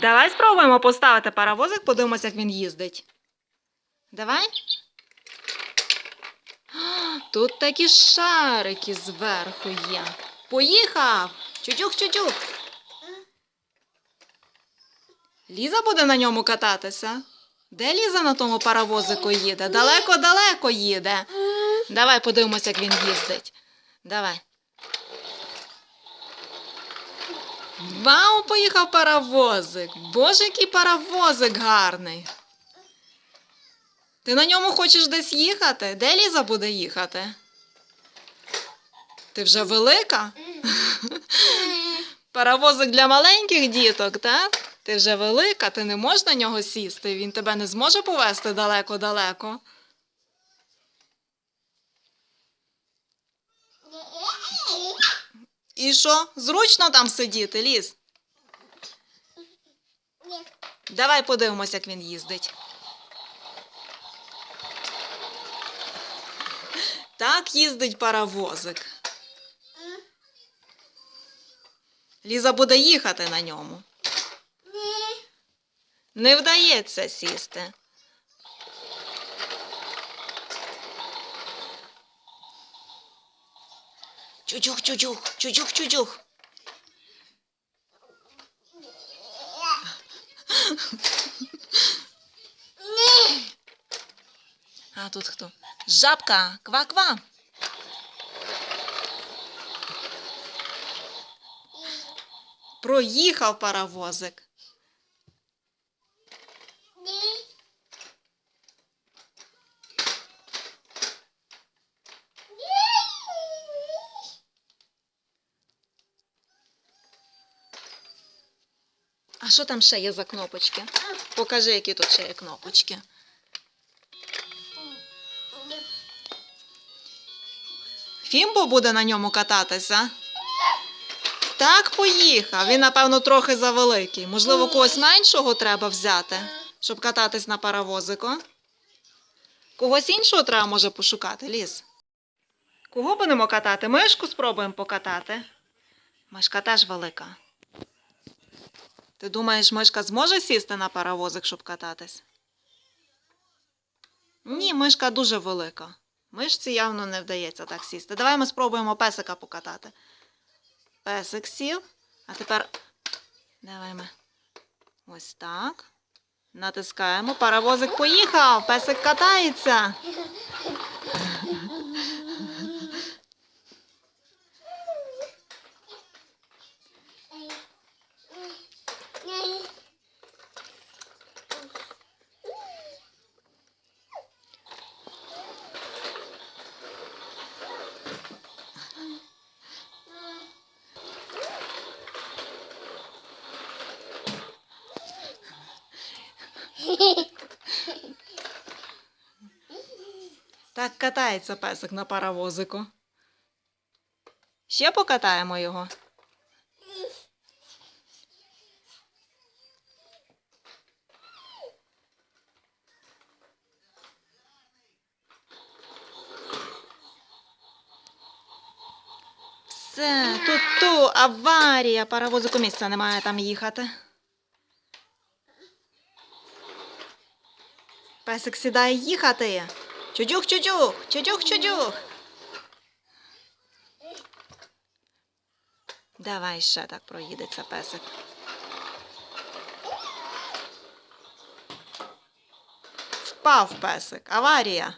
Давай спробуємо поставити паровозик, подивимося, як він їздить. Давай. Тут такі шарики зверху є. Поїхав! Чучух-чучух. Ліза буде на ньому кататися. Де Ліза на тому паровозику їде? Далеко-далеко їде. Давай подивимося, як він їздить. Давай. Вау, поїхав паровозик. Боже, який паровозик гарний. Ти на ньому хочеш десь їхати? Де Ліза буде їхати? Ти вже велика? Паровозик для маленьких діток, так? Ти вже велика, ти не можеш на нього сісти, він тебе не зможе повезти далеко-далеко. І що? Зручно там сидіти, ліз? Давай подивимося, як він їздить. Так їздить паровозик. Ліза буде їхати на ньому. Не вдається сісти. Чучух, чучух, чучух, чучух. А тут хто? Жабка, ква-ква. Проїхав паровозик. А що там ще є за кнопочки? Покажи, які тут ще є кнопочки. Фімбо буде на ньому кататися. Так, поїхав. Він, напевно, трохи завеликий. Можливо, когось меншого треба взяти, щоб кататись на паровозику. Когось іншого треба може пошукати, ліс. Кого будемо катати? Мишку спробуємо покатати. Мишка теж велика. Ти думаєш, мишка зможе сісти на паровозик, щоб кататись? Ні, мишка дуже велика. Мишці явно не вдається так сісти. Давай ми спробуємо песика покатати. Песик сів. А тепер давай ми ось так. Натискаємо. Паровозик поїхав. Песик катається. Так катається песик на паровозику. Ще покатаємо його. Все, тут ту аварія. Паровозику місця немає там їхати. Песик сідає їхати. Чудюх, чудюх, чудюх, чудюх. Давай ще так проїдеться песик. Впав песик. Аварія.